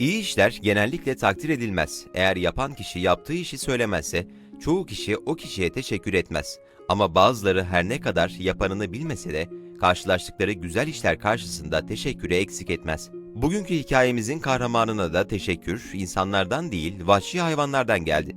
İyi işler genellikle takdir edilmez. Eğer yapan kişi yaptığı işi söylemezse, çoğu kişi o kişiye teşekkür etmez. Ama bazıları her ne kadar yapanını bilmese de, karşılaştıkları güzel işler karşısında teşekkürü eksik etmez. Bugünkü hikayemizin kahramanına da teşekkür, insanlardan değil, vahşi hayvanlardan geldi.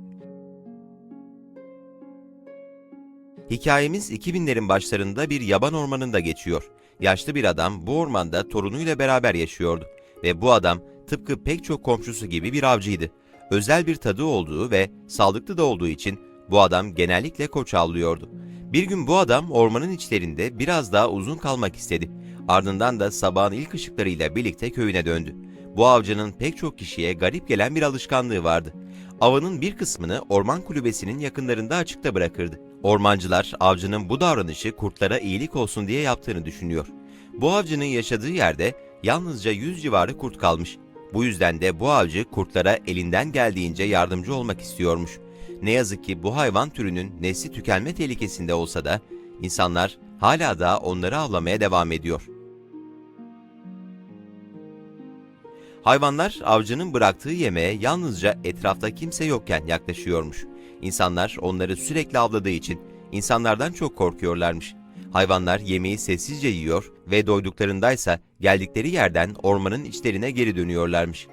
Hikayemiz 2000'lerin başlarında bir yaban ormanında geçiyor. Yaşlı bir adam bu ormanda torunuyla beraber yaşıyordu ve bu adam tıpkı pek çok komşusu gibi bir avcıydı. Özel bir tadı olduğu ve sağlıklı da olduğu için bu adam genellikle koç avlıyordu. Bir gün bu adam ormanın içlerinde biraz daha uzun kalmak istedi. Ardından da sabahın ilk ışıklarıyla birlikte köyüne döndü. Bu avcının pek çok kişiye garip gelen bir alışkanlığı vardı. Avının bir kısmını orman kulübesinin yakınlarında açıkta bırakırdı. Ormancılar avcının bu davranışı kurtlara iyilik olsun diye yaptığını düşünüyor. Bu avcının yaşadığı yerde yalnızca 100 civarı kurt kalmış. Bu yüzden de bu avcı kurtlara elinden geldiğince yardımcı olmak istiyormuş. Ne yazık ki bu hayvan türünün nesli tükenme tehlikesinde olsa da insanlar hala da onları avlamaya devam ediyor. Hayvanlar avcının bıraktığı yemeğe yalnızca etrafta kimse yokken yaklaşıyormuş. İnsanlar onları sürekli avladığı için insanlardan çok korkuyorlarmış. Hayvanlar yemeği sessizce yiyor ve doyduklarındaysa geldikleri yerden ormanın içlerine geri dönüyorlarmış.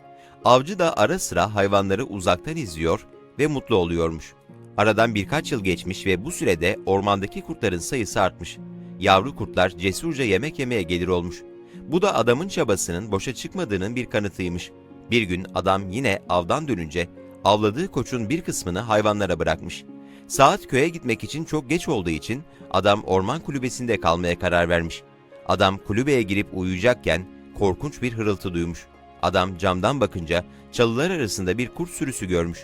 Avcı da ara sıra hayvanları uzaktan izliyor ve mutlu oluyormuş. Aradan birkaç yıl geçmiş ve bu sürede ormandaki kurtların sayısı artmış. Yavru kurtlar cesurca yemek yemeye gelir olmuş. Bu da adamın çabasının boşa çıkmadığının bir kanıtıymış. Bir gün adam yine avdan dönünce avladığı koçun bir kısmını hayvanlara bırakmış. Saat köye gitmek için çok geç olduğu için adam orman kulübesinde kalmaya karar vermiş. Adam kulübeye girip uyuyacakken korkunç bir hırıltı duymuş. Adam camdan bakınca çalılar arasında bir kurt sürüsü görmüş.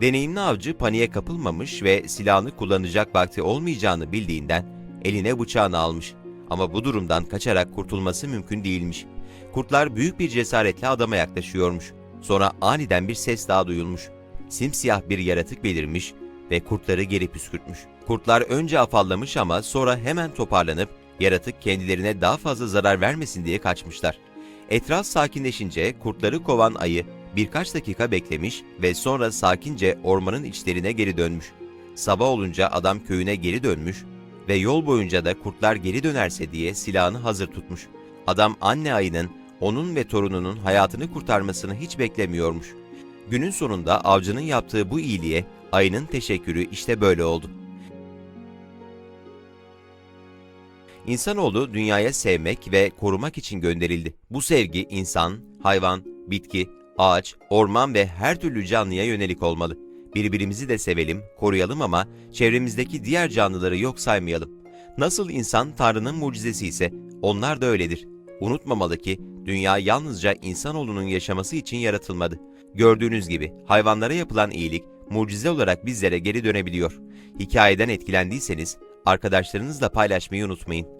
Deneyimli avcı paniğe kapılmamış ve silahını kullanacak vakti olmayacağını bildiğinden eline bıçağını almış. Ama bu durumdan kaçarak kurtulması mümkün değilmiş. Kurtlar büyük bir cesaretle adama yaklaşıyormuş. Sonra aniden bir ses daha duyulmuş. Simsiyah bir yaratık belirmiş ve kurtları geri püskürtmüş. Kurtlar önce afallamış ama sonra hemen toparlanıp yaratık kendilerine daha fazla zarar vermesin diye kaçmışlar. Etraf sakinleşince kurtları kovan ayı birkaç dakika beklemiş ve sonra sakince ormanın içlerine geri dönmüş. Sabah olunca adam köyüne geri dönmüş ve yol boyunca da kurtlar geri dönerse diye silahını hazır tutmuş. Adam anne ayının onun ve torununun hayatını kurtarmasını hiç beklemiyormuş. Günün sonunda avcının yaptığı bu iyiliğe ayının teşekkürü işte böyle oldu. İnsanoğlu dünyaya sevmek ve korumak için gönderildi. Bu sevgi insan, hayvan, bitki, ağaç, orman ve her türlü canlıya yönelik olmalı. Birbirimizi de sevelim, koruyalım ama çevremizdeki diğer canlıları yok saymayalım. Nasıl insan Tanrı'nın mucizesi ise onlar da öyledir. Unutmamalı ki dünya yalnızca insanoğlunun yaşaması için yaratılmadı. Gördüğünüz gibi hayvanlara yapılan iyilik mucize olarak bizlere geri dönebiliyor. Hikayeden etkilendiyseniz arkadaşlarınızla paylaşmayı unutmayın.